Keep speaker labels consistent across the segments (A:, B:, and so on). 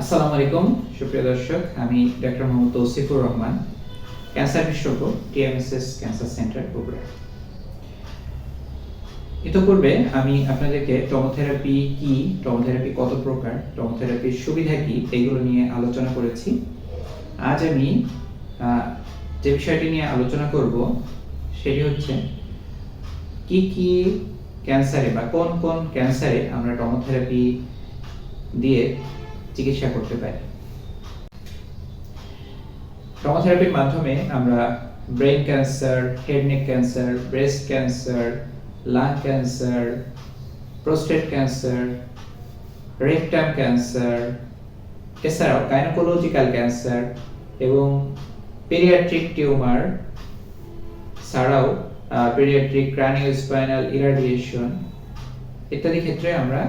A: আসসালামু আলাইকুম। সুপ্রিয় দর্শক, আমি ডক্টর মোহাম্মদ তৌসিফুর রহমান, ক্যান্সার বিশেষজ্ঞ, টিএমএসএস ক্যান্সার সেন্টার বগুড়া। ইতোপূর্বে আমি আপনাদেরকে টমোথেরাপি কি, টমোথেরাপি কত প্রকার, টমোথেরাপির সুবিধা কি, এগুলো নিয়ে আলোচনা করেছি। আজ আমি যে বিষয়টি নিয়ে আলোচনা করব, সেটি হচ্ছে কি কি ক্যান্সারে বা কোন কোন ক্যান্সারে আমরা টমোথেরাপি দিয়ে চিকিৎসা করতে পারি। টমোথেরাপির মাধ্যমে আমরা brain cancer head neck cancer breast cancer lung cancer prostate cancer rectum cancer এছাড়াও গাইনোকোলজিক্যাল ক্যান্সার এবং পেরিয়াট্রিক টিউমার ছাড়াও পেরিয়াট্রিক ক্রানিওস্পাইনাল ইরাডিয়েশন ইত্যাদি ক্ষেত্রে আমরা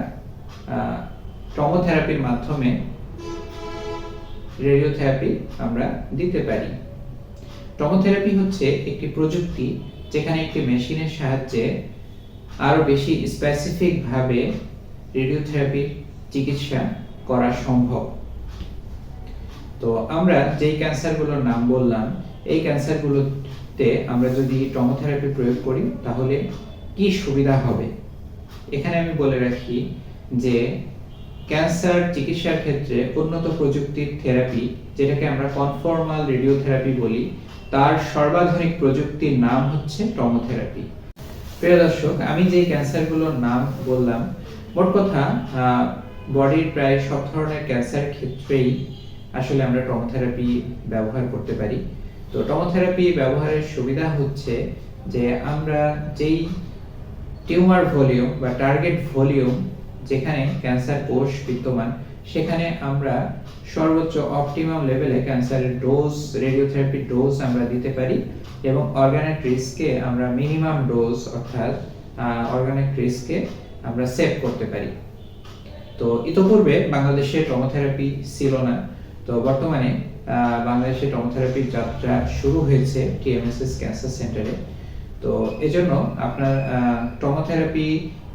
A: টমোথেরাপির মাধ্যমে রেডিওথেরাপি আমরা দিতে পারি। টমোথেরাপি হচ্ছে একটি প্রযুক্তি যেখানে একটি মেশিনের সাহায্যে আরও বেশি স্পেসিফিক ভাবে রেডিওথেরাপির চিকিৎসা করা সম্ভব। তো আমরা যেই ক্যান্সারগুলোর নাম বললাম, এই ক্যান্সারগুলোতে আমরা যদি টমোথেরাপি প্রয়োগ করি, তাহলে কি সুবিধা হবে? এখানে আমি বলে রাখি যে ক্যান্সার চিকিৎসার ক্ষেত্রে উন্নত প্রযুক্তির থেরাপি, যেটাকে আমরা কনফর্মাল রেডিওথেরাপি বলি, তার সর্বাধুনিক প্রযুক্তির নাম হচ্ছে টমোথেরাপি। প্রিয় দর্শক, আমি যে ক্যান্সারগুলোর নাম বললাম, মোট কথা বডির প্রায় সব ধরনের ক্যান্সার ক্ষেত্রেই আসলে আমরা টমোথেরাপি ব্যবহার করতে পারি। তো টমোথেরাপি ব্যবহারের সুবিধা হচ্ছে যে আমরা যেই টিউমার ভলিউম বা টার্গেট ভলিউম যেখানে ক্যান্সার কোষ বিদ্যমান, সেখানে আমরা সর্বোচ্চ অপটিমাম লেভেলে ক্যান্সারের ডোজ রেডিওথেরাপির ডোজ আমরা দিতে পারি এবং অর্গানিক রিস্ককে আমরা মিনিমাম ডোজ অর্থাৎ অর্গানিক রিস্ককে আমরা সেভ করতে পারি। তো ইতোপূর্বে বাংলাদেশে টমোথেরাপি ছিল না। তো বর্তমানে বাংলাদেশে টমোথেরাপির যাত্রা শুরু হয়েছে টিএমএসএস ক্যান্সার সেন্টারে তো এজন্য আপনার টমোথেরাপি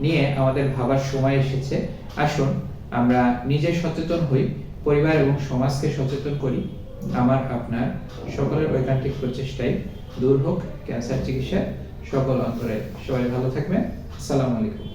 A: নিয়ে আমাদের ভাবার সময় এসেছে। আসুন, আমরা নিজে সচেতন হই, পরিবার এবং সমাজকে সচেতন করি। আমার, আপনার সকলের ঐকান্তিক প্রচেষ্টাই দূর হোক, ক্যান্সার চিকিৎসা সকল অন্তরে। সবাই ভালো থাকবেন। আসসালামু আলাইকুম।